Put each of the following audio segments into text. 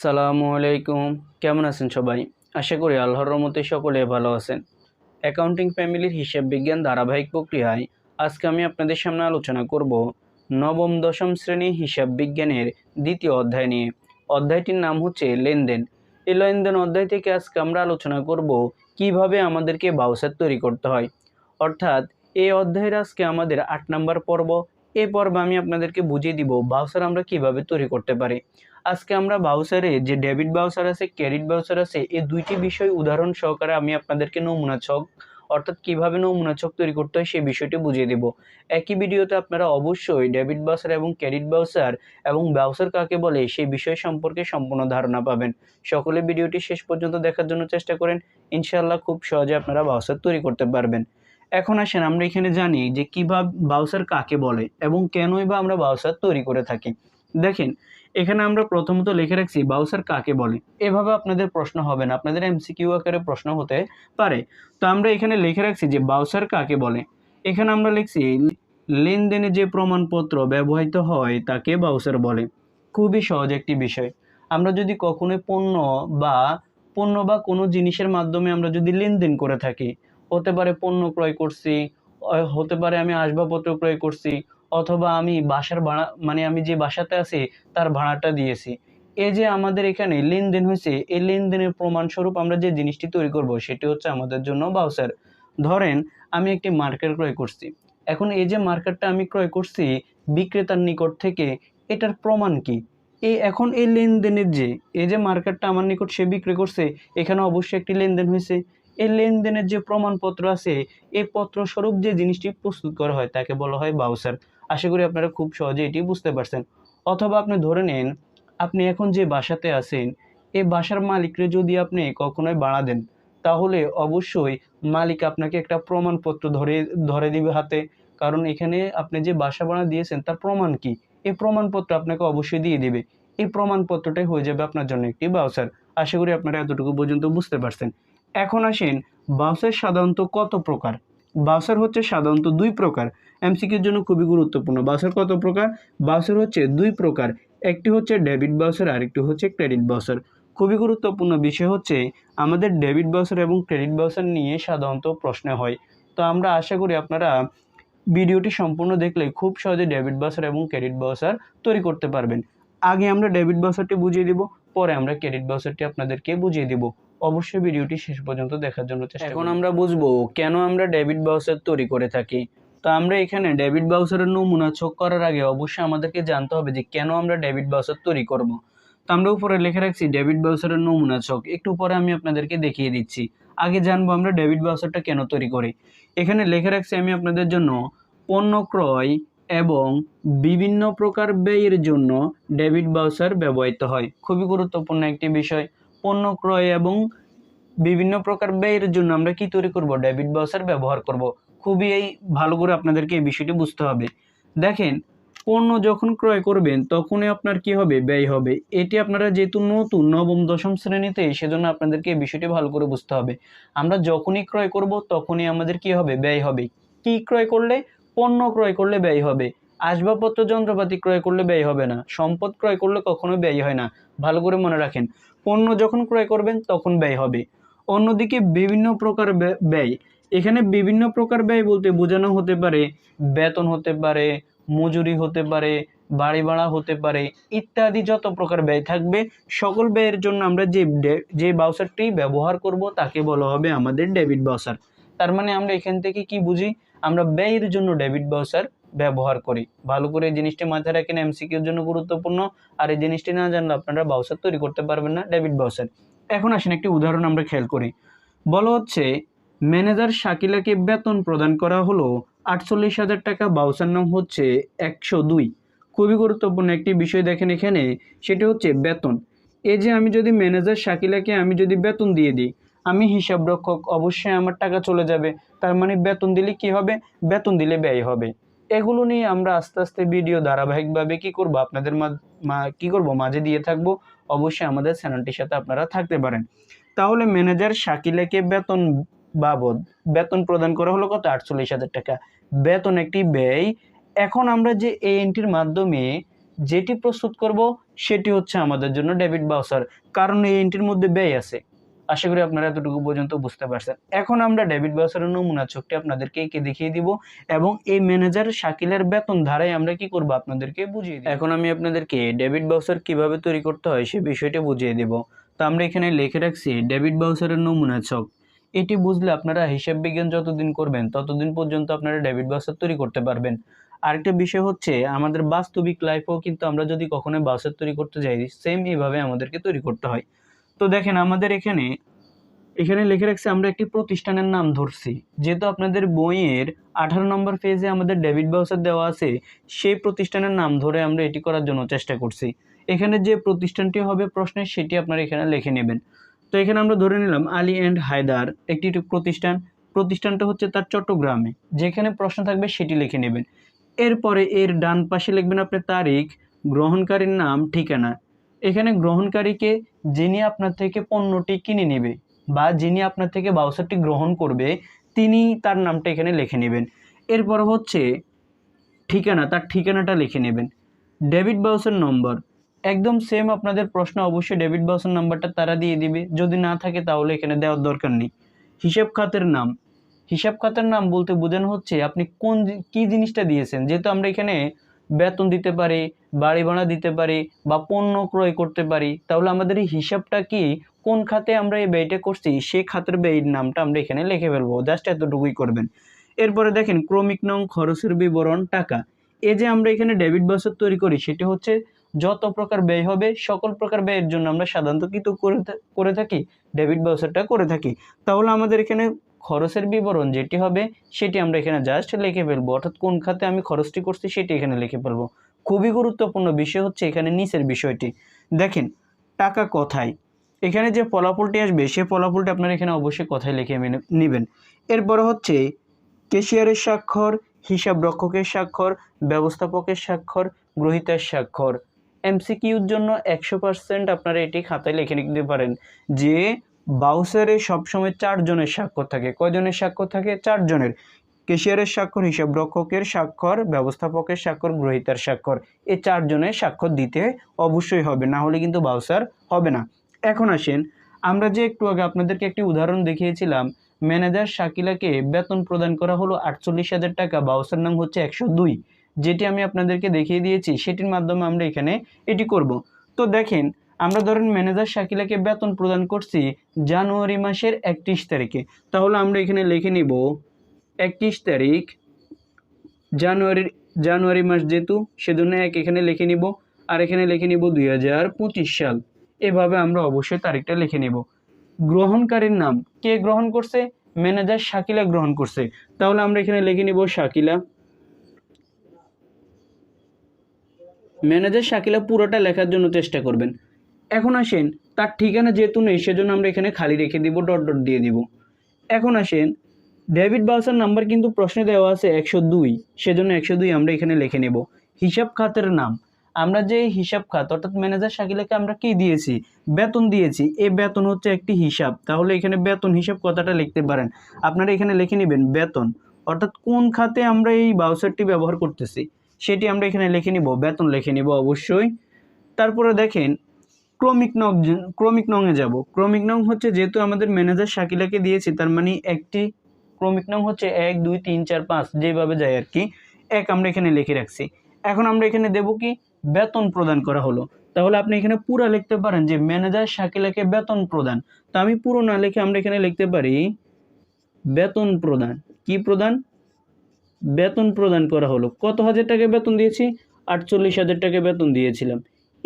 সালামু আলাইকুম। কেমন আছেন সবাই? আশা করি আল্লাহর রহমতে সকলে ভালো আছেন। অ্যাকাউন্টিং ফ্যামিলির হিসাব বিজ্ঞান ধারাবাহিক প্রক্রিয়ায় আজকে আমি আপনাদের সামনে আলোচনা করব নবম দশম শ্রেণি হিসাব বিজ্ঞানের দ্বিতীয় অধ্যায় নিয়ে। অধ্যায়টির নাম হচ্ছে লেনদেন। এই লেনদেন অধ্যায় থেকে আজকে আমরা আলোচনা করব কীভাবে আমাদেরকে বাউসার তৈরি করতে হয়। অর্থাৎ এই অধ্যায়ের আজকে আমাদের আট নম্বর পর্ব এই পর্বে আমি আপনাদেরকে বুঝিয়ে দিব বাউসার আমরা কীভাবে তৈরি করতে পারি। আজকে আমরা বাউসারে যে ডেবিট বাউসার আছে, ক্রেডিট বাউসার আছে, এই দুইটি বিষয় উদাহরণ সহকারে আমি আপনাদেরকে নমুনা ছক, অর্থাৎ কীভাবে নমুনা ছক তৈরি করতে হয় সেই বিষয়টি বুঝিয়ে দেব। একই ভিডিওতে আপনারা অবশ্যই ডেবিট বাউসার এবং ক্রেডিট বাউসার এবং বাউসার কাকে বলে সেই বিষয় সম্পর্কে সম্পূর্ণ ধারণা পাবেন। সকলে ভিডিওটি শেষ পর্যন্ত দেখার জন্য চেষ্টা করেন, ইনশাআল্লাহ খুব সহজে আপনারা বাউসার তৈরি করতে পারবেন। এখন আসেন, আমরা এখানে জানি যে কীভাবে বাউসার কাকে বলে এবং কেনই বা আমরা বাউসার তৈরি করে থাকি। দেখেন, এখানে আমরা প্রথমত লিখে রাখছি বাউসার কাকে বলে। এভাবে আপনাদের প্রশ্ন হবে না, আপনাদের এমসিকিউ আকারে প্রশ্ন হতে পারে। তো আমরা এখানে লিখে রাখছি যে বাউসার কাকে বলে। এখানে আমরা লিখছি, লেনদেনে যে প্রমাণপত্র ব্যবহৃত হয় তাকে বাউসার বলে। খুবই সহজ একটি বিষয়। আমরা যদি কখনোই পণ্য বা পণ্য বা কোনো জিনিসের মাধ্যমে আমরা যদি লেনদেন করে থাকি হতে পারে পণ্য ক্রয় করছি হতে পারে আমি আসবাবপত্র ক্রয় করছি, অথবা আমি বাসার ভাড়া মানে আমি যে বাসাতে আছি, তার ভাড়াটা দিয়েছি। এই যে আমাদের এখানে লেনদেন হয়েছে, এই লেনদেনের প্রমাণস্বরূপ আমরা যে জিনিসটি তৈরি করব, সেটি হচ্ছে আমাদের জন্য বাউচার ধরেন, আমি একটি মার্কেট ক্রয় করছি। এখন এই যে মার্কেটটা আমি ক্রয় করছি, বিক্রেতার নিকট থেকে, এটার প্রমাণ কি? এই এখন এই লেনদেনের যে, এই যে মার্কেটটা আমার নিকট সে বিক্রি করছে, এখানে অবশ্যই একটি লেনদেন হয়েছে। এই লেনদেনের যে প্রমাণপত্র আছে, এই পত্র স্বরূপ যে জিনিসটি প্রস্তুত করা হয়, তাকে বলা হয় বাউসার আশা করি আপনারা খুব সহজে এটি বুঝতে পারছেন। অথবা আপনি ধরে নিন, আপনি এখন যে বাসাতে আছেন, এই বাসার মালিককে যদি আপনি কখনোই বাড়া দেন, তাহলে অবশ্যই মালিক আপনাকে একটা প্রমাণপত্র ধরে ধরে দিবে হাতে। কারণ এখানে আপনি যে বাসা ভাড়া দিয়েছেন, তার প্রমাণ কি? এই প্রমাণপত্র আপনাকে অবশ্যই দিয়ে দিবে। এই প্রমাণপত্রটাই হয়ে যাবে আপনার জন্য একটি বাউসার আশা করি আপনারা এতটুকু পর্যন্ত বুঝতে পারছেন। এখন আসেন বাউচার সাধারণত কত প্রকার? বাউচার হচ্ছে সাধারণত দুই প্রকার। এমসিকিউর জন্য খুবই গুরুত্বপূর্ণ। বাউচার কত প্রকার? বাউচার হচ্ছে দুই প্রকার। একটি হচ্ছে ডেবিট বাউচার আরেকটি হচ্ছে ক্রেডিট বাউচার খুবই গুরুত্বপূর্ণ বিষয় হচ্ছে, আমাদের ডেবিট বাউচার এবং ক্রেডিট বাউচার নিয়ে সাধারণত প্রশ্ন হয়। তো আমরা আশা করি আপনারা ভিডিওটি সম্পূর্ণ দেখলে খুব সহজে ডেবিট বাউচার এবং ক্রেডিট বাউচার তৈরি করতে পারবেন। আগে আমরা ডেবিট বাউচারটি বুঝিয়ে দিব, পরে আমরা ক্রেডিট বাউচারটি আপনাদেরকে বুঝিয়ে দিব। অবশ্যই ভিডিওটি শেষ পর্যন্ত দেখার জন্য চেষ্টা এখন আমরা বুঝব কেন আমরা ডেবিট বাউচার তৈরি করে থাকি। তো আমরা এখানে ডেবিট বাউচারের নমুনা চোখ করার আগে অবশ্যই আমাদেরকে জানতে হবে যে কেন আমরা ডেবিট বাউচার তৈরি করব। তো আমরা উপরে লিখে রাখছি ডেবিট বাউচারের নমুনা ছক একটু পরে আমি আপনাদেরকে দেখিয়ে দিচ্ছি। আগে জানব আমরা ডেবিট বাউচারটা কেন তৈরি করি। এখানে লিখে রাখছি আমি আপনাদের জন্য পণ্য ক্রয় এবং বিভিন্ন প্রকার ব্যয়ের জন্য ডেবিট বাউচার ব্যবহৃত হয়। খুবই গুরুত্বপূর্ণ একটি বিষয়। পণ্য ক্রয় এবং বিভিন্ন প্রকার ব্যয়ের জন্য আমরা কি তৈরি করব? ডেবিট বাউচার ব্যবহার করব। খুবই এই ভালো করে আপনাদেরকে এই বিষয়টি বুঝতে হবে। দেখেন, পণ্য যখন ক্রয় করবেন, তখনই আপনার কি হবে? ব্যয় হবে। এটি আপনারা যেহেতু নতুন, নবম, দশম শ্রেণীতে, সেজন্য আপনাদেরকে এই বিষয়টি ভালো করে বুঝতে হবে। আমরা যখনই ক্রয় করব, তখনই আমাদের কি হবে? ব্যয় হবে। কি ক্রয় করলে? পণ্য ক্রয় করলে ব্যয় হবে। আসবাবপত্র, যন্ত্রপাতি ক্রয় করলে ব্যয় হবে না। সম্পদ ক্রয় করলে কখনো ব্যয় হয় না। ভালো করে মনে রাখেন। পণ্য যখন ক্রয় করবেন, তখন ব্যয় হবে। অন্যদিকে বিভিন্ন প্রকার ব্য- ব্যয়। এখানে বিভিন্ন প্রকার ব্যয় বলতে বোঝানো হতে পারে, বেতন হতে পারে, মজুরি হতে পারে, বাড়ি ভাড়া হতে পারে, ইত্যাদি যত প্রকার ব্যয় থাকবে, সকল ব্যয়ের জন্য আমরা যে যে বাউচারটি ব্যবহার করব, তাকে বলা হবে আমাদের ডেবিট বাউচার তার মানে আমরা এখান থেকে কি বুঝি? আমরা ব্যয়ের জন্য ডেবিট বাউচার ব্যবহার করি। ভালো করে এই জিনিসটি মাথায় রাখেন এমসিকিউর জন্য গুরুত্বপূর্ণ। আর এই জিনিসটি না জানলে আপনারা বাউচার তৈরি করতে পারবেন না ডেবিট বাউসার এখন আসেন একটি উদাহরণ আমরা খেয়াল করি। বলা হচ্ছে, ম্যানেজার শাকিলাকে বেতন প্রদান করা হলো আটচল্লিশ হাজার টাকা, বাউচার নাম হচ্ছে একশো দুই। খুবই গুরুত্বপূর্ণ একটি বিষয় দেখেন এখানে, সেটি হচ্ছে বেতন। এই যে আমি যদি ম্যানেজার শাকিলাকে আমি যদি বেতন দিয়ে দিই, আমি হিসাবরক্ষক, অবশ্যই আমার টাকা চলে যাবে। তার মানে বেতন দিলে কি হবে? বেতন দিলে ব্যয় হবে। এগুলো নিয়ে আমরা আস্তে আস্তে ভিডিও ধারাবাহিকভাবে কি করব? আপনাদের কি করব? মাঝে দিয়ে থাকব। অবশ্যই আমাদের চ্যানেলটির সাথে আপনারা থাকতে পারেন। তাহলে ম্যানেজার শাকিলাকে বেতন বাবদ, বেতন প্রদান করা হলো কত? আটচল্লিশ হাজার টাকা। বেতন একটি ব্যয়। এখন আমরা যে এই মাধ্যমে যেটি প্রস্তুত করব, সেটি হচ্ছে আমাদের জন্য ডেবিট বাউসার। কারণ এই এন্ট্রির মধ্যে ব্যয় আছে। আশা করি আপনারা এতটুকু পর্যন্ত বুঝতে পারছেন। এখন আমরা ডেবিট বাউচারের নমুনা ছকটি আপনাদেরকে এঁকে দেখিয়ে দিব এবং এই ম্যানেজার শাকিলের বেতন ধারায় আমরা কি করব আপনাদেরকে বুঝিয়ে দিব। এখন আমি আপনাদেরকে ডেবিট বাউচার কীভাবে তৈরি করতে হয় সে বিষয়টি বুঝিয়ে দেব। তো আমরা এখানে লিখে রাখছি ডেবিট বাউচারের নমুনা ছক এটি বুঝলে আপনারা হিসাব বিজ্ঞান যতদিন করবেন, ততদিন পর্যন্ত আপনারা ডেবিট বাউচার তৈরি করতে পারবেন। আরেকটা বিষয় হচ্ছে, আমাদের বাস্তবিক লাইফেও কিন্তু আমরা যদি কখনো বাউচার তৈরি করতে যাই সেম এইভাবে আমাদেরকে তৈরি করতে হয়। তো দেখেন আমাদের এখানে এখানে লিখে রাখছি, আমরা একটি প্রতিষ্ঠানের নাম ধরছি। যেহেতু আপনাদের বইয়ের আঠারো নম্বর পেজে আমাদের ডেবিট বাউচার দেওয়া আছে, সেই প্রতিষ্ঠানের নাম ধরে আমরা এটি করার জন্য চেষ্টা করছি। এখানে যে প্রতিষ্ঠানটি হবে প্রশ্নে, সেটি আপনারা এখানে লিখে নেবেন। তো এখানে আমরা ধরে নিলাম, আলী অ্যান্ড হায়দার একটি প্রতিষ্ঠান। প্রতিষ্ঠানটা হচ্ছে তার চট্টগ্রামে। যেখানে প্রশ্ন থাকবে, সেটি লিখে নেবেন। এরপরে এর ডান পাশে লিখবেন আপনি তারিখ, গ্রহণকারীর নাম, ঠিকানা। এখানে গ্রহণকারীকে যিনি আপনার থেকে পণ্যটি কিনে নেবে বা যিনি আপনার থেকে বাউসারটি গ্রহণ করবে, তিনি তার নামটা এখানে লিখে নেবেন। এরপর হচ্ছে ঠিকানা, তার ঠিকানাটা লিখে নেবেন। Debit voucher number. একদম সেম আপনাদের প্রশ্ন, অবশ্যই ডেবিট বাউচার নাম্বারটা তারা দিয়ে দিবে। যদি না থাকে তাহলে এখানে দেওয়ার দরকার নেই। হিসাব খাতের নাম। হিসাব খাতের নাম বলতে বোঝানো হচ্ছে আপনি কোন কি জিনিসটা দিয়েছেন? যেহেতু আমরা এখানে বেতন দিতে পারি, বাড়ি ভাড়া দিতে পারি বা পণ্য ক্রয় করতে পারি, তাহলে আমাদের এই হিসাবটা কি? কোন খাতে আমরা এই ব্যয়টা করছি? সেই খাতের ব্যয়ের নামটা আমরা এখানে লিখে ফেলব। জাস্ট এতটুকুই করবেন। এরপরে দেখেন, ক্রমিক নং খরচের বিবরণ টাকা। এই যে আমরা এখানে ডেবিট বাউচার তৈরি করি, সেটি হচ্ছে যত প্রকার ব্যয় হবে, সকল প্রকার ব্যয়ের জন্য আমরা সাধারণত কিন্তু করে থাকি, ডেবিট বাউচারটা করে থাকি। তাহলে আমাদের এখানে খরচের বিবরণ যেটি হবে, সেটি আমরা এখানে জাস্ট লিখে ফেলব। অর্থাৎ কোন খাতে আমি খরচটি করছি সেটি এখানে লিখে ফেলব। খুবই গুরুত্বপূর্ণ বিষয় হচ্ছে এখানে নিচের বিষয়টি। দেখেন, টাকা কথায়? এখানে যে ফলাফলটি আসবে, সে ফলাফলটি আপনারা এখানে অবশ্যই কথায় লিখে নেবেন। এরপরে হচ্ছে কেশিয়ারের স্বাক্ষর, হিসাব রক্ষকের স্বাক্ষর, ব্যবস্থাপকের স্বাক্ষর, গ্রহিতার স্বাক্ষর। এমসিকিউর জন্য একশো পার্সেন্ট আপনারা এটি খাতায় লিখে নিতে পারেন। যে বাউসারে সবসময় চারজনের স্বাক্ষর থাকে। কয়জনের স্বাক্ষর থাকে? চারজনের। কেশিয়ারের স্বাক্ষর, হিসাব রক্ষকের স্বাক্ষর, ব্যবস্থাপকের স্বাক্ষর, গ্রহিতার স্বাক্ষর, এই চারজনের স্বাক্ষর দিতে অবশ্যই হবে। না হলে কিন্তু বাউসার হবে না। এখন আসেন, আমরা যে একটু আগে আপনাদেরকে একটি উদাহরণ দেখিয়েছিলাম। ম্যানেজার শাকিলাকে বেতন প্রদান করা হলো আটচল্লিশ হাজার টাকা, বাউসার নাম হচ্ছে একশো দুই। যেটি আমি আপনাদেরকে দেখিয়ে দিয়েছি, সেটির মাধ্যমে আমরা এখানে এটি করব। তো দেখেন আমরা ধরেন ম্যানেজার শাকিলাকে বেতন প্রদান করছি জানুয়ারি মাসের একত্রিশ তারিখে। তাহলে আমরা এখানে লিখে নিব একত্রিশ তারিখ, জানুয়ারির, জানুয়ারি মাস যেহেতু, সেজন্য এক এখানে লিখে নিব, আর এখানে লিখে নিব দুই হাজার পঁচিশ সাল। এভাবে আমরা অবশ্যই তারিখটা লিখে নিব। গ্রহণকারীর নাম কে গ্রহণ করছে? ম্যানেজার শাকিলা গ্রহণ করছে। তাহলে আমরা এখানে লিখে নিব শাকিলা। ম্যানেজার শাকিলা পুরোটা লেখার জন্য চেষ্টা করবেন। এখন আসেন, তার ঠিকানা যেহেতু নেই, সেজন্য আমরা এখানে খালি রেখে দিব, ডট ডট দিয়ে দিব। এখন আসেন, ডেভিড বাউসার নাম্বার কিন্তু প্রশ্নে দেওয়া আছে একশো দুই, সেজন্য একশো দুই আমরা এখানে লিখে নেব। হিসাব খাতের নাম। আমরা যে হিসাব খাত, অর্থাৎ ম্যানেজার শাকিলাকে আমরা কি দিয়েছি? বেতন দিয়েছি। এই বেতন হচ্ছে একটি হিসাব। তাহলে এখানে বেতন হিসাব কথাটা লিখতে পারেন। আপনারা এখানে লিখে নেবেন বেতন। অর্থাৎ কোন খাতে আমরা এই বাউসারটি ব্যবহার করতেছি, সেটি আমরা এখানে লিখে নিব, বেতন লিখে নিব অবশ্যই। তারপরে দেখেন ক্রমিক নং ক্রমিক নংয়ে যাব। ক্রমিক নং হচ্ছে যেহেতু আমাদের ম্যানেজার শাকিলাকে দিয়েছি, তার মানে একটি ক্রমিক নং হচ্ছে এক, দুই, তিন, চার, পাঁচ, যেভাবে যায় আর কি। এক আমরা এখানে লিখে রাখছি। এখন আমরা এখানে দেব কি? বেতন প্রদান করা হলো। তাহলে আপনি এখানে পুরো লিখতে পারেন যে ম্যানেজার শাকিলাকে বেতন প্রদান। তো আমি পুরো না লিখে আমরা এখানে লিখতে পারি বেতন প্রদান। কি প্রদান? বেতন প্রদান করা হলো। কত হাজার টাকা বেতন দিয়েছি? আটচল্লিশ হাজার টাকা বেতন দিয়েছিলাম।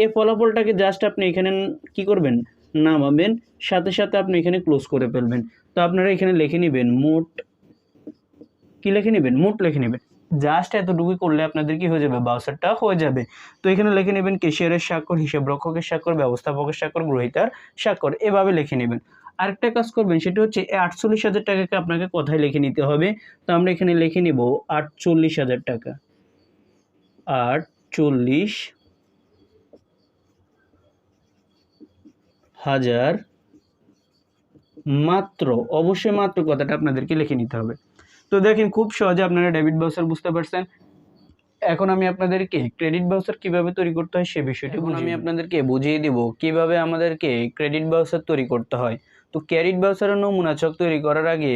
এই ফলাফলটাকে জাস্ট আপনি এখানে কি করবেন? নামাবেন, সাথে সাথে আপনি এখানে ক্লোজ করে ফেলবেন। তো আপনারা এখানে লিখে নেবেন মোট, কি লিখে নেবেন? মোট লিখে নেবেন। জাস্ট এতটুকুই করলে আপনাদের কি হয়ে যাবে? বাউসারটা হয়ে যাবে। তো এখানে লিখে নেবেন কেশিয়ারের স্বাক্ষর, হিসাব রক্ষকের স্বাক্ষর, ব্যবস্থাপকের স্বাক্ষর, গ্রহিতার স্বাক্ষর, এভাবে লিখে নেবেন। আরেকটা কাজ করবেন, সেটা হচ্ছে আটচল্লিশ হাজার টাকাকে আপনাকে কোথায় লিখে নিতে হবে? তো আমরা এখানে লিখে নিব আটচল্লিশ হাজার টাকা। আটচল্লিশ হাজার মাত্র অবশ্যই মাত্র কথাটা আপনাদেরকে লিখে নিতে হবে। তো দেখেন খুব সহজে আপনারা ডেবিট বাউচার বুঝতে পারছেন। এখন আমি আপনাদেরকে ক্রেডিট বাউচার কীভাবে তৈরি করতে হয় সে বিষয়টি এখন আমি আপনাদেরকে বুঝিয়ে দিব কীভাবে আমাদেরকে ক্রেডিট বাউচার তৈরি করতে হয়। তো ক্রেডিট বাউচারের নমুনা ছক তৈরি করার আগে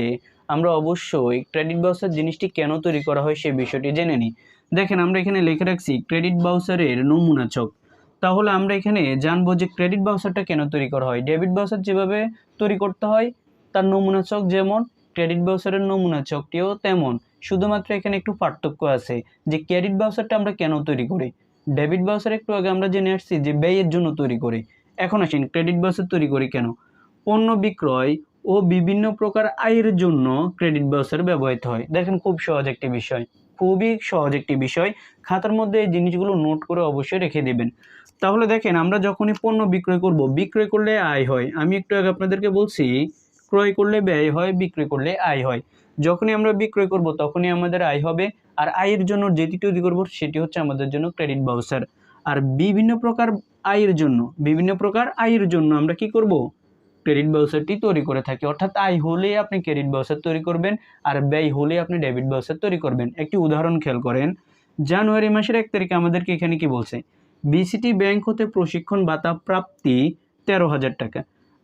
আমরা অবশ্যই ক্রেডিট বাউচার জিনিসটি কেন তৈরি করা হয় সে বিষয়টি জেনে নিই। দেখেন আমরা এখানে লিখে রাখছি ক্রেডিট বাউচারের নমুনা ছক তাহলে আমরা এখানে জানব যে ক্রেডিট বাউচারটা কেন তৈরি করা হয়। ডেবিট বাউচার যেভাবে তৈরি করতে হয়, তার নমুনা চক যেমন ক্রেডিট বাউচারের নমুনা চকটিও তেমন। শুধুমাত্র এখানে একটু পার্থক্য আছে যে ক্রেডিট বাউচারটা আমরা কেন তৈরি করি? ডেবিট বাউচার একটু আগে আমরা জেনে আসছি যে ব্যয়ের জন্য তৈরি করি। এখন আসেন ক্রেডিট বাউচার তৈরি করি কেন? পণ্য বিক্রয় ও বিভিন্ন প্রকার আয়ের জন্য ক্রেডিট বাউচার ব্যবহৃত হয়। দেখেন খুব সহজ একটি বিষয়, খুবই সহজ একটি বিষয়। খাতার মধ্যে এই জিনিসগুলো নোট করে অবশ্যই রেখে দেবেন। তাহলে দেখেন, আমরা যখনই পণ্য বিক্রয় করব, বিক্রয় করলে আয় হয়। আমি একটু আগে আপনাদেরকে বলছি, ক্রয় করলে ব্যয় হয়, বিক্রয় করলে আয় হয়। যখনই আমরা বিক্রয় করব, তখনই আমাদের আয় হবে। আর আয়ের জন্য যেটি তৈরি করব, সেটি হচ্ছে আমাদের জন্য ক্রেডিট বাউচার আর বিভিন্ন প্রকার আয়ের জন্য, বিভিন্ন প্রকার আয়ের জন্য আমরা কি করব? ক্রেডিট বাউচারটি তৈরি করে থাকি। অর্থাৎ আয় হলে আপনি ক্রেডিট বাউচার তৈরি করবেন, আর ব্যয় হলে আপনি ডেবিট বাউচার তৈরি করবেন। একটি উদাহরণ খেয়াল করেন, জানুয়ারি মাসের এক তারিখে আমাদেরকে এখানে কি বলছে? বিসিটি ব্যাংক হতে প্রশিক্ষণ ভাতা প্রাপ্তি তেরো হাজার টাকা।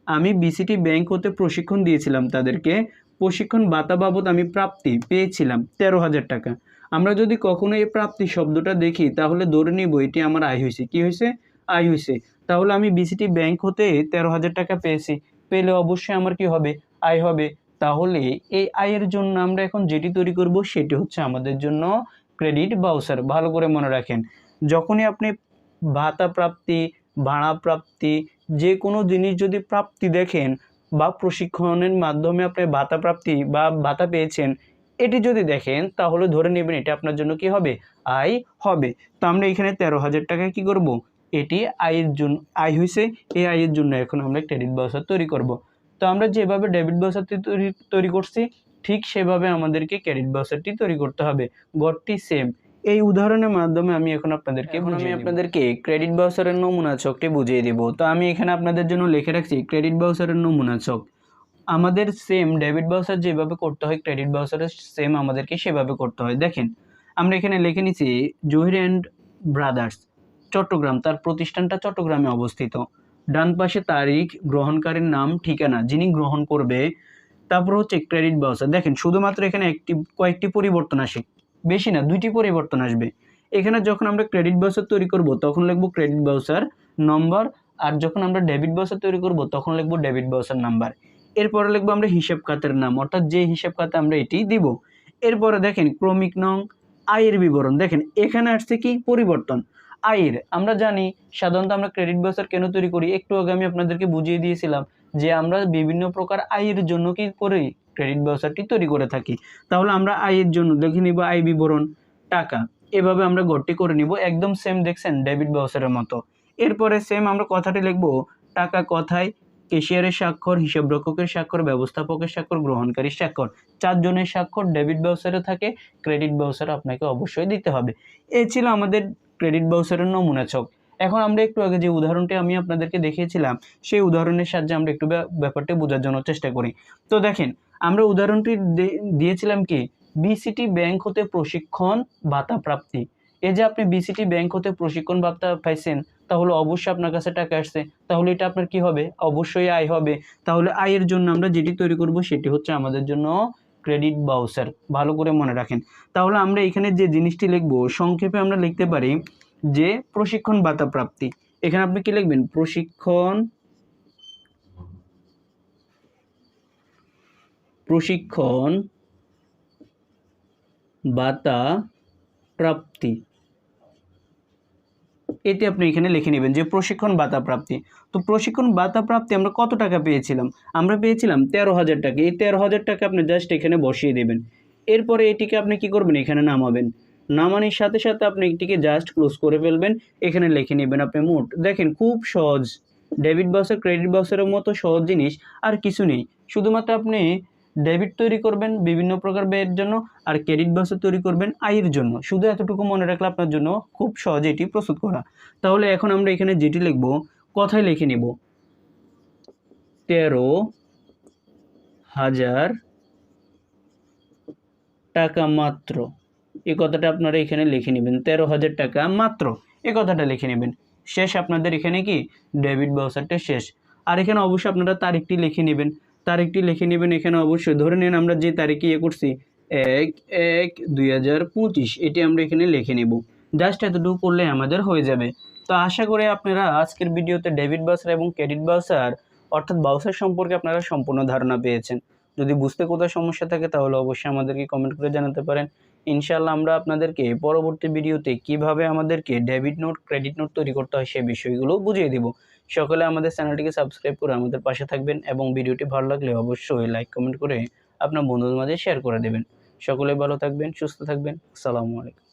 আমি বিসিটি ব্যাংক হতে প্রশিক্ষণ দিয়েছিলাম তাদেরকে। প্রশিক্ষণ ভাতা বাবদ আমি প্রাপ্তি পেয়েছিলাম তেরো হাজার টাকা। আমরা যদি কখনো এই প্রাপ্তি শব্দটা দেখি, তাহলে ধরে নিব এটি আমার আয় হয়েছে। কি হয়েছে? আয় হয়েছে। তাহলে আমি বিসিটি ব্যাংক হতে তেরো হাজার টাকা পেয়েছি। পেলে অবশ্যই আমার কি হবে? আয় হবে। তাহলে এই আয়ের জন্য আমরা এখন যেটি তৈরি করব, সেটি হচ্ছে আমাদের জন্য ক্রেডিট বাউসার ভালো করে মনে রাখেন। যখনই আপনি ভাতা প্রাপ্তি ভাড়া প্রাপ্তি যে কোনো জিনিস যদি প্রাপ্তি দেখেন বা প্রশিক্ষণের মাধ্যমে আপনি ভাতা প্রাপ্তি বা ভাতা পেয়েছেন, এটি যদি দেখেন তাহলে ধরে নেবেন এটা আপনার জন্য কি হবে? আয় হবে। তো আমরা এখানে তেরো হাজার টাকা কি করব? এটি আয়ের জন্য, আয় হয়েছে এই আয়ের জন্য এখন আমরা ক্রেডিট বাউচার তৈরি করব। তো আমরা যেভাবে ডেবিট বাউচারটি তৈরি তৈরি করছি, ঠিক সেভাবে আমাদেরকে ক্রেডিট বাউচারটি তৈরি করতে হবে। গড়টি সেম এই উদাহরণের মাধ্যমে আমি এখন আপনাদেরকে এখন আমি আপনাদেরকে ক্রেডিট বাউচারের নমুনা ছকটি বুঝিয়ে দিব। তো আমি এখানে আপনাদের জন্য লিখে রাখছি ক্রেডিট বাউচারের নমুনা ছক। আমাদের সেম ডেবিট বাউচার যেভাবে করতে হয় ক্রেডিট বাউচারের সেম আমাদেরকে সেভাবে করতে হয়। দেখেন আমরা এখানে লিখে নিছি জহির অ্যান্ড ব্রাদার্স চট্টগ্রাম তার প্রতিষ্ঠানটা চট্টগ্রামে অবস্থিত। ডান পাশে তারিখ গ্রহণকারীর নাম ঠিকানা যিনি গ্রহণ করবে। তারপর হচ্ছে ক্রেডিট বাউচার দেখেন শুধুমাত্র এখানে একটি কয়েকটি পরিবর্তন আসে। বেশি না, দুইটি পরিবর্তন আসবে। এখানে যখন আমরা ক্রেডিট বাউচার তৈরি করব, তখন লিখব ক্রেডিট বাউচার নম্বর আর যখন আমরা ডেবিট বাউচার তৈরি করব, তখন লিখব ডেবিট বাউচার নাম্বার এরপরে লিখব আমরা হিসাব খাতের নাম, অর্থাৎ যে হিসাব খাতে আমরা এটি দিব। এরপরে দেখেন, ক্রমিক নং, আয়ের বিবরণ। দেখেন, এখানে আসছে কি? পরিবর্তন। আয়ের, আমরা জানি, সাধারণত আমরা ক্রেডিট বাউচার কেন তৈরি করি? একটু আগে আমি আপনাদেরকে বুঝিয়ে দিয়েছিলাম যে আমরা বিভিন্ন প্রকার আয়ের জন্য কি করি? ক্রেডিট বাউচারটি তৈরি করে থাকি। তাহলে আমরা আয়ের জন্য দেখে নিব আয় বিবরণ টাকা। এভাবে আমরা গড়টি করে নিব, একদম সেম দেখছেন ডেবিট বাউচারের মতো। এরপরে সেম আমরা কথাটি লিখব, টাকা কথায়? কেশিয়ারের স্বাক্ষর, হিসাবরক্ষকের স্বাক্ষর, ব্যবস্থাপকের স্বাক্ষর গ্রহণকারী স্বাক্ষর। চারজনের স্বাক্ষর ডেবিট বাউচারে থাকে ক্রেডিট বাউচার আপনাকে অবশ্যই দিতে হবে। এই ছিল আমাদের ক্রেডিট বাউচারের নমুনা ছক। এখন আমরা একটু আগে যে উদাহরণটি আমি আপনাদেরকে দেখিয়েছিলাম, সেই উদাহরণের সাহায্যে আমরা একটু ব্যাপ- ব্যাপারটি বোঝার জন্য চেষ্টা করি। তো দেখেন আমরা উদাহরণটি দিয়েছিলাম কি? বিসিটি ব্যাংক হতে প্রশিক্ষণ, ভাতা প্রাপ্তি। এই যে আপনি বিসিটি ব্যাংক হতে প্রশিক্ষণ, ভাতা পাইছেন, তাহলে অবশ্যই আপনার কাছে টাকা আসছে। তাহলে এটা আপনার কি হবে? অবশ্যই আয় হবে। তাহলে আয়ের জন্য আমরা যেটি তৈরি করব, সেটি হচ্ছে আমাদের জন্য ক্রেডিট বাউসার ভালো করে মনে রাখেন। তাহলে আমরা এখানে যে জিনিসটি লিখব, সংক্ষেপে আমরা লিখতে পারি যে প্রশিক্ষণ, ভাতা প্রাপ্তি। এখানে আপনি কি লিখবেন? প্রশিক্ষণ প্রশিক্ষণ ভাতা প্রাপ্তি। এটি আপনি এখানে লিখে নেবেন যে প্রশিক্ষণ ভাতা প্রাপ্তি। তো প্রশিক্ষণ ভাতা প্রাপ্তি আমরা কত টাকা পেয়েছিলাম? আমরা পেয়েছিলাম তেরো হাজার টাকা। এই তেরো হাজার টাকা আপনি জাস্ট এখানে বসিয়ে দেবেন। এরপরে এটিকে আপনি কি করবেন? এখানে নামাবেন। নামানোর সাথে সাথে আপনি এটিকে জাস্ট ক্লোজ করে ফেলবেন। এখানে লিখে নেবেন আপনি মোট। দেখেন খুব সহজ। ডেবিট বাউচার ক্রেডিট বাউচারের মতো সহজ জিনিস আর কিছু নেই। শুধুমাত্র আপনি ডেবিট তৈরি করবেন বিভিন্ন প্রকার ব্যয়ের জন্য আর ক্রেডিট বাউচার তৈরি করবেন আয়ের জন্য। শুধু এতটুকু মনে রাখলে আপনার জন্য খুব সহজে এটি প্রস্তুত করা। তাহলে এখন আমরা এখানে যেটি লিখব, কথায় লিখে নেব। তেরো হাজার টাকা মাত্র। এই কথাটা আপনারা এখানে লিখে নেবেন, তেরো হাজার টাকা মাত্র। এই কথাটা লিখে নেবেন। শেষ আপনাদের এখানে কি? ডেবিট বাউচারটা শেষ। আর এখানে অবশ্যই আপনারা তারিখটি লিখে নেবেন। তারিখটি লিখে নেবেন এখানে অবশ্যই। ধরে নিন আমরা যে তারিখে ইয়ে করছি, এক এক, দুই এটি আমরা এখানে লিখে নেব। জাস্ট এতটুকু করলে আমাদের হয়ে যাবে। তো আশা করি আপনারা আজকের ভিডিওতে ডেবিট বাউচার এবং ক্রেডিট বাউচার অর্থাৎ বাউসার সম্পর্কে আপনারা সম্পূর্ণ ধারণা পেয়েছেন। যদি বুঝতে কোথাও সমস্যা থাকে তাহলে অবশ্যই আমাদেরকে কমেন্ট করে জানাতে পারেন। ইনশাল্লাহ আমরা আপনাদেরকে পরবর্তী ভিডিওতে কীভাবে আমাদেরকে ডেবিট নোট, ক্রেডিট নোট তৈরি করতে হয় সেই বিষয়গুলো বুঝিয়ে দিব। সকলে আমাদের চ্যানেলটিকে সাবস্ক্রাইব করে আমাদের পাশে থাকবেন এবং ভিডিওটি ভালো লাগলে অবশ্যই লাইক, কমেন্ট করে আপনার বন্ধুদের মাঝে শেয়ার করে দেবেন। সকলে ভালো থাকবেন, সুস্থ থাকবেন। আসসালামু আলাইকুম।